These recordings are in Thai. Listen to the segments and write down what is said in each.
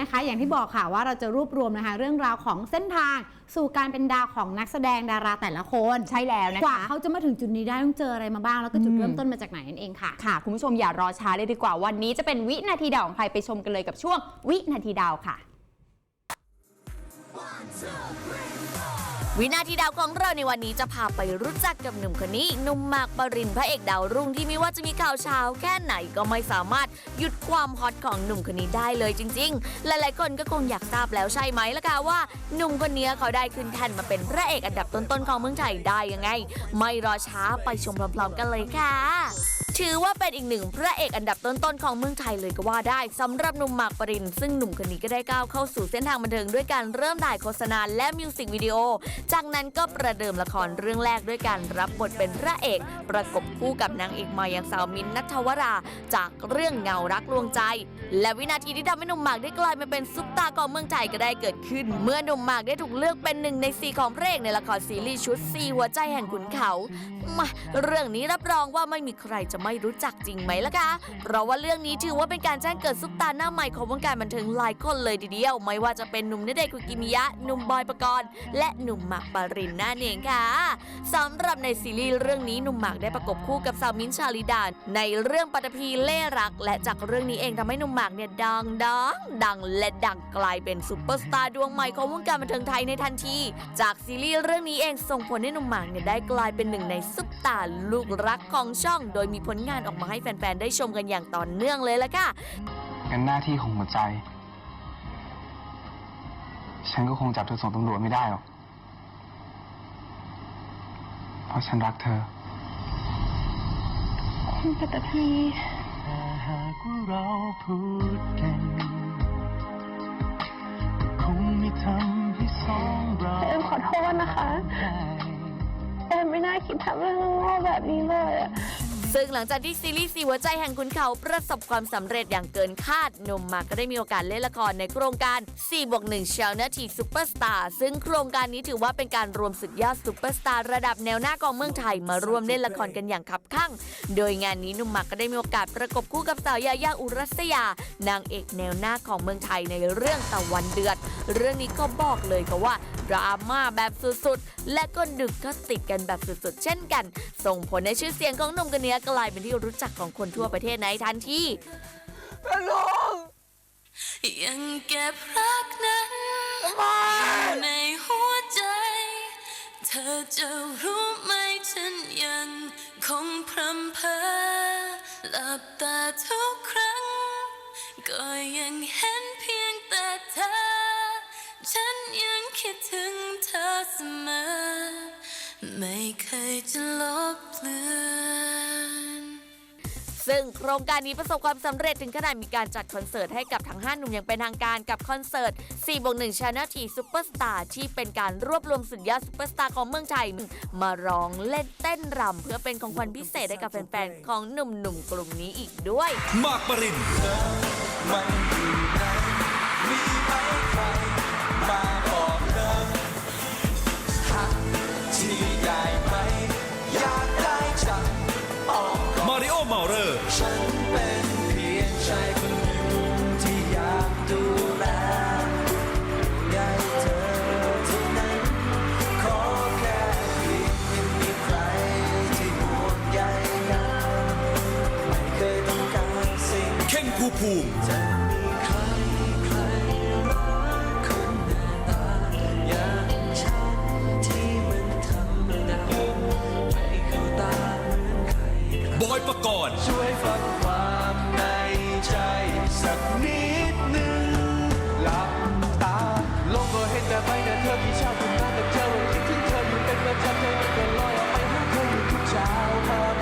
นะคะ อย่างที่บอกค่ะว่าเราจะรวบรวมนะคะ เรื่องราวของเส้นทางสู่การเป็นดาวของนักแสดงดาราแต่ละคนใช่แล้วนะกว่าคะ เขาจะมาถึงจุดนี้ได้ต้องเจออะไรมาบ้างแล้วก็จุดอืมเริ่มต้นมาจากไหนนั่นเองค่ะ ค่ะ คุณผู้ชมอย่ารอช้าเลยดีกว่า วันนี้จะเป็นวินาทีดาวของใครไปชมกันเลยกับช่วงวินาทีดาวค่ะ วินาทีดาวของเราในวันนี้จะพาไปรู้จักกับหนุ่มคนนี้หนุ่มมากปรินพระเอกดาวรุ่งที่ไม่ว่าจะมีข่าวเช้าแค่ไหนก็ไม่สามารถหยุดความฮอตของหนุ่มคนนี้ได้เลยจริง ๆ หลายๆคนก็คงอยากทราบแล้วใช่ไหมล่ะคะว่าหนุ่มคนนี้เขาได้ขึ้นแท่นมาเป็นพระเอกอันดับต้นๆของเมืองไทยได้ยังไง ไม่รอช้าไปชมพร้อมๆกันเลยค่ะ ถือว่าเป็นอีกหนึ่งพระเอกอันดับต้นๆของเมืองไทยเลยก็ว่าได้สำหรับหนุ่มหมากปริน ซึ่งหนุ่มคนนี้ก็ได้ก้าวเข้าสู่เส้นทางบันเทิงด้วยการเริ่มถ่ายโฆษณาและมิวสิกวิดีโอ จากนั้นก็ประเดิมละครเรื่องแรกด้วยการรับบทเป็นพระเอก ประกบคู่กับนางเอกใหมาอย่างสาวมินท์นัทวรา จากเรื่องเงารักลวงใจ และวินาทีที่ทำให้หนุ่มหมากได้กลายมาเป็นซุปตาร์ของเมืองไทยก็ได้เกิดขึ้น เมื่อหนุ่มหมากได้ถูกเลือกเป็นหนึ่งในสี่ของพระเอกในละครซีรีส์ชุดสี่หัวใจแห่งขุนเขามาเรื่องนี้รับรองว่าไม่มีใครจะไม่รู้จักจริงไหมล่ะคะ เพราะว่าเรื่องนี้ถือว่าเป็นการแจ้งเกิดซุปตาร์หน้าใหม่ของวงการบันเทิงหลายคนเลยทีเดียว ไม่ว่าจะเป็นหนุ่มณเดชคุกิมิยะ หนุ่มบอยปกรณ์ และหนุ่มหมากปรินนั่นเองค่ะสำหรับในซีรีส์เรื่องนี้หนุ่มหมากได้ประกบคู่กับสาวมิ้นชาลิดาในเรื่องปัตภีเล่รัก และจากเรื่องนี้เองทำให้หนุ่มหมากเนี่ยดังดังดังและดังกลายเป็นซุปเปอร์สตาร์ดวงใหม่ของวงการบันเทิงไทยในทันที จากซีรีส์เรื่องนี้เองส่งผลให้หนุ่มหมากเนี่ยได้กลายเป็นหนึ่งในซุปตาร์ลูกรักของช่อง โดยมีผลงานออกมาให้แฟน ๆ ได้ชมกันอย่างต่อเนื่องเลยละค่ะ งั้นหน้าที่ของหัวใจ ฉันก็คงจับเธอส่งตำรวจไม่ได้หรอก เพราะฉันรักเธอ คุณปัตตภีแต่หากว่าเราพูดกันก็คงไม่ทำให้สองเราแอมขอโทษนะคะ ได้แอมไม่น่าคิดทำเรื่องโง่ๆแบบนี้เลยอะ ซึ่งหลังจากที่ซีรีส์สีหัวใจแห่งคุณเขาประสบความสำเร็จอย่างเกินคาดหนุ่มมาก็ได้มีโอกาสเล่นละครในโครงการ4บวก1 c h a n n e l T Superstar ซึ่งโครงการนี้ถือว่าเป็นการรวมสุดยอดซูเปอร์สตาร์ระดับแนวหน้าของเมืองไทยมาร่วมเล่นละครกันอย่างคับข้างโดยงานนี้หนุ่มมากก็ได้มีโอกาสประกบคู่กับสาวยายาอุรัสยา นางเอกแนวหน้าของเมืองไทยในเรื่องตะวันเดือด เรื่องนี้ก็บอกเลยก็ว่าดราม่าแบบสุดๆและก็ดึกก็ติดกันแบบสุดๆ เช่นกัน ส่งผลในชื่อเสียงของหนุ่มคนเนี้และกลายเป็นที่รู้จักของคนทั่วประเทศในทันทีตลงยังเก็บรักนั้นอยู่ในหัวใจ เธอจะรู้ไหมฉันยังคงพรำเพอหลับตาทุกครั้ง ก็ยังเห็นเพียงแต่เธอ ฉันยังคิดถึงเธอเสมอ ไม่เคยจะลบเลือน ซึ่งโครงการนี้ประสบความสำเร็จถึงขนาดมีการจัดคอนเสิร์ตให้กับทั้ง5หนุ่มอย่างเป็นทางการกับคอนเสิร์ต4บวก1 Channel T Superstar ที่เป็นการรวบรวมสุดยอดซูเปอร์สตาร์ของเมืองไทย มาร้องเล่นเต้นรำเพื่อเป็นของขวัญพิเศษให้กับแฟนๆ ของหนุ่มๆ กลุ่มนี้อีกด้วย มากปริน ก่อน ช่วยฟังความในใจ สักนิดหนึ่งหลับตาลงก็เห็นแต่ใบหน้าเธอที่ชอบคุณมาแต่เธอวันคิดถึงเธออยู่เป็นประจำใจมันก็ลอยออกไปหาเธออยู่ทุกเช้าครับ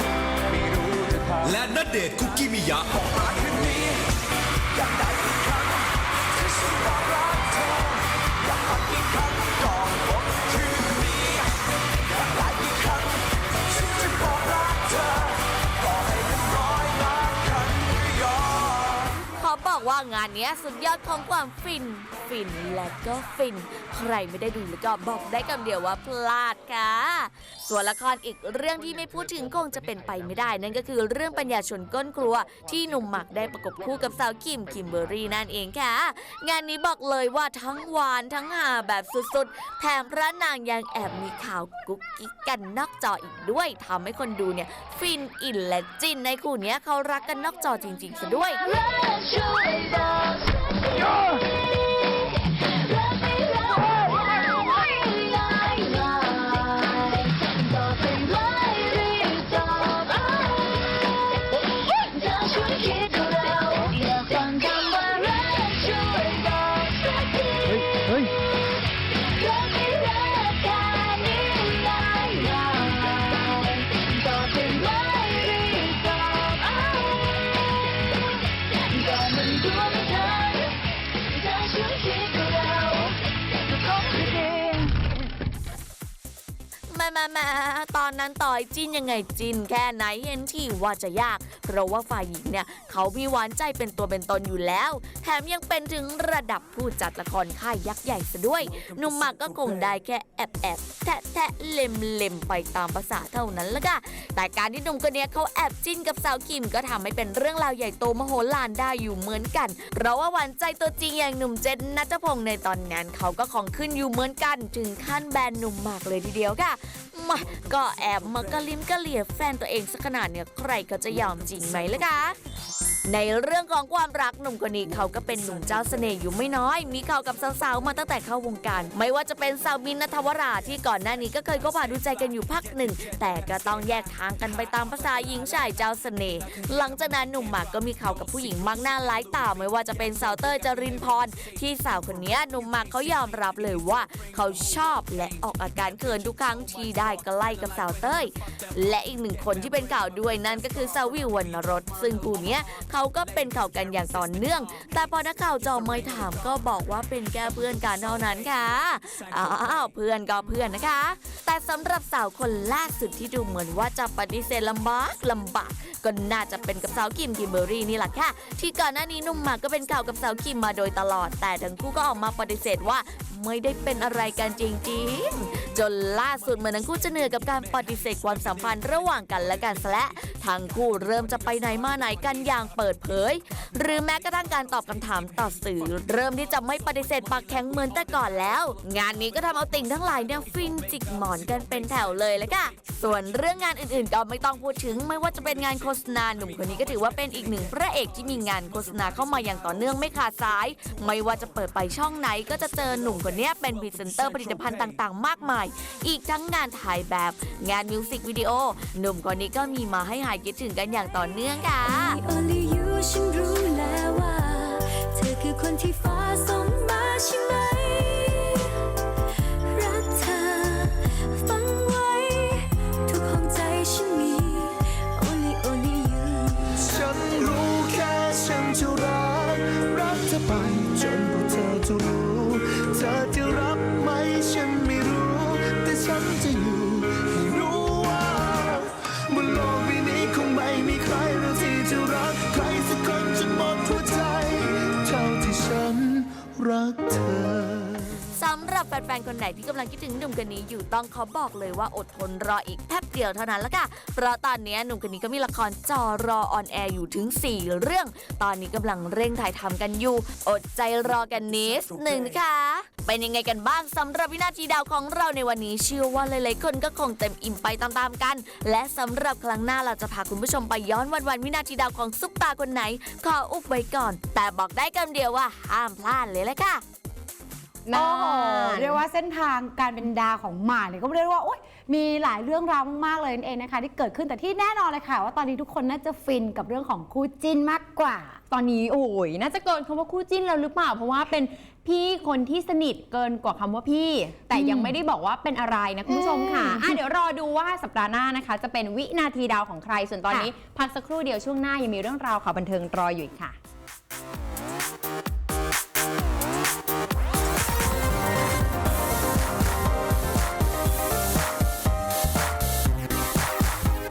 ไม่รู้จะทำและนเดชน์คุกกี้มิยะมาคืนนี้อยากได้ บอกว่างานนี้สุดยอดของความฟิน ฟินและก็ฟิน ใครไม่ได้ดูแล้วก็บอกได้คำเดียวว่าพลาดค่ะ ส่วนละครอีกเรื่องที่ไม่พูดถึงคงจะเป็นไปไม่ได้ นั่นก็คือเรื่องปัญญาชนก้นครัว ที่หนุ่มหมักได้ประกบคู่กับสาวคิมคิมเบอรรี่นั่นเองค่ะ งานนี้บอกเลยว่าทั้งหวานทั้งหาแบบสุดๆ แถมพระนางยังแอบมีข่าวกุ๊กกิ๊กกันนอกจออีกด้วยทำให้คนดูเนี่ยฟินอินและจินในคู่นี้เขารักกันนอกจอจริงๆซะด้วยเมามาตอนนั้นต่อยจินยังไงจินแค่ไหนเห็นที่ว่าจะยาก เพราะว่าฝ่ายหญิงเนี่ย เขามีหวานใจเป็นตัวเป็นตนอยู่แล้ว แถมยังเป็นถึงระดับผู้จัดละครค่ายยักษ์ใหญ่ซะด้วยหนุ่มมากก็คงได้แค่แอบแอบแทะแทะเล็มเล็มไปตามภาษาเท่านั้นละค่ะแต่การที่หนุ่มคนเนี้ยเขาแอบจิ้นกับสาวคิมก็ทำให้เป็นเรื่องราวใหญ่โตมโหฬารได้อยู่เหมือนกัน เพราะว่าหวานใจตัวจริงอย่างหนุ่มเจนนัทพงศ์ในตอนนั้นเขาก็ของขึ้นอยู่เหมือนกัน ถึงขั้นแบนหนุ่มมากเลยทีเดียวค่ะ มาก็แอบมากระลิ้มกระเหลี่ยแฟนตัวเองสักขนาดเนี่ยใครเขาจะยอมจริงไหมล่ะคะ ในเรื่องของความรักหนุ่มคนนี้เขาก็เป็นหนุ่มเจ้าเสน่ห์อยู่ไม่น้อย มีข่าวกับสาวๆมาตั้งแต่เข้าวงการ ไม่ว่าจะเป็นสาวมินท์นัทวราที่ก่อนหน้านี้ก็เคยก็ผ่าดูใจกันอยู่พักหนึ่ง แต่ก็ต้องแยกทางกันไปตามภาษาหญิงชายเจ้าเสน่ห์หลังจากนั้นหนุ่มหมากก็มีข่าวกับผู้หญิงมากหน้าหลายตาไม่ว่าจะเป็นสาวเต้ยจรินพรที่สาวคนนี้หนุ่มหมากเขายอมรับเลยว่า เขาชอบและออกอาการเขินทุกครั้งที่ได้ใกล้กับสาวเต้ย และอีกหนึ่งคนที่เป็นข่าวด้วยนั่นก็คือสาววิววรรณรสซึ่งคู่เนี้ยเขาก็เป็นข่าวกันอย่างต่อเนื่อง แต่พอนักข่าวจอไม่ถามก็บอกว่าเป็นแค่เพื่อนกันเท่านั้นค่ะ อ้าวเพื่อนก็เพื่อนนะคะ แต่สำหรับสาวคนล่าสุดที่ดูเหมือนว่าจะปฏิเสธลำบากลำบากก็น่าจะเป็นกับสาวคิมคิมเบอรี่นี่แหละค่ะ ที่ก่อนหน้านี้นุ่มหมากก็เป็นข่าวกับสาวคิมมาโดยตลอด แต่ทั้งคู่ก็ออกมาปฏิเสธว่าไม่ได้เป็นอะไรกันจริงๆ จนล่าสุดเหมือนทั้งคู่จะเหนื่อยกับการปฏิเสธความสัมพันธ์ระหว่างกันและกันซะและทั้งคู่เริ่มจะไปไหนมาไหนกันอย่างเปิดเผย หรือแม้กระทั่งการตอบคำถามต่อสื่อ เริ่มที่จะไม่ปฏิเสธปากแข็งเหมือนแต่ก่อนแล้ว งานนี้ก็ทำเอาติ่งทั้งหลายเนี่ยฟินจิกหมอนกันเป็นแถวเลยเลยค่ะ ส่วนเรื่องงานอื่นๆก็ไม่ต้องพูดถึง ไม่ว่าจะเป็นงานโฆษณาหนุ่มคนนี้ก็ถือว่าเป็นอีกหนึ่งพระเอกที่มีงานโฆษณาเข้ามาอย่างต่อเนื่องไม่ขาดสาย ไม่ว่าจะเปิดไปช่องไหนก็จะเจอหนุ่มคนนี้เป็นพรีเซนเตอร์ผลิตภัณฑ์ต่างๆ มากมาย อีกทั้งงานถ่ายแบบงานมิวสิกวิดีโอหนุ่มคนนี้ก็มีมาให้หายคิดถึงกันอย่างต่อเนื่องค่ะ ฉันรู้แล้วว่า เธอคือคนที่ฟ้าส่งมาใช่ไหม ฟนๆ คนไหนที่กำลังคิดถึงหนุ่มคนนี้อยู่ต้องขอบอกเลยว่าอดทนรออีกแป๊บเดียวเท่านั้นละค่ะ เพราะตอนนี้หนุ่มคนนี้ก็มีละครจอรอออนแอร์อยู่ถึง 4 เรื่อง ตอนนี้กำลังเร่งถ่ายทำกันอยู่ อดใจรอกันนิดหนึ่งนะคะเป็นยังไงกันบ้างสำหรับวินาทีดาวของเราในวันนี้เชื่อว่าหลายๆคนก็คงเต็มอิ่มไปตามๆกัน และสำหรับครั้งหน้าเราจะพาคุณผู้ชมไปย้อนวันๆวินาทีดาวของซุปตาคนไหน ขออุบไว้ก่อน แต่บอกได้คำเดียวว่าห้ามพลาดเลยละค่ะ โอ้โหเรียกว่าเส้นทางการเป็นดาวของหมาเนี่ยก็เรียกว่าโอ๊ยมีหลายเรื่องราวมากๆเลยนั่นเองนะคะ ที่เกิดขึ้นแต่ที่แน่นอนเลยค่ะ ว่าตอนนี้ทุกคนน่าจะฟินกับเรื่องของคู่จิ้นมากกว่า ตอนนี้โอ้ยน่าจะเกินคำว่าคู่จิ้นแล้วหรือเปล่า เพราะว่าเป็นพี่คนที่สนิทเกินกว่าคำว่าพี่ แต่ยังไม่ได้บอกว่าเป็นอะไรนะคุณผู้ชมค่ะอืมอะ เดี๋ยวรอดูว่าสัปดาห์หน้านะคะ จะเป็นวินาทีดาวของใครส่วนตอนนี้ พักสักครู่เดียวช่วงหน้ายังมีเรื่องราวข่าวบันเทิงรออยู่อีกค่ะ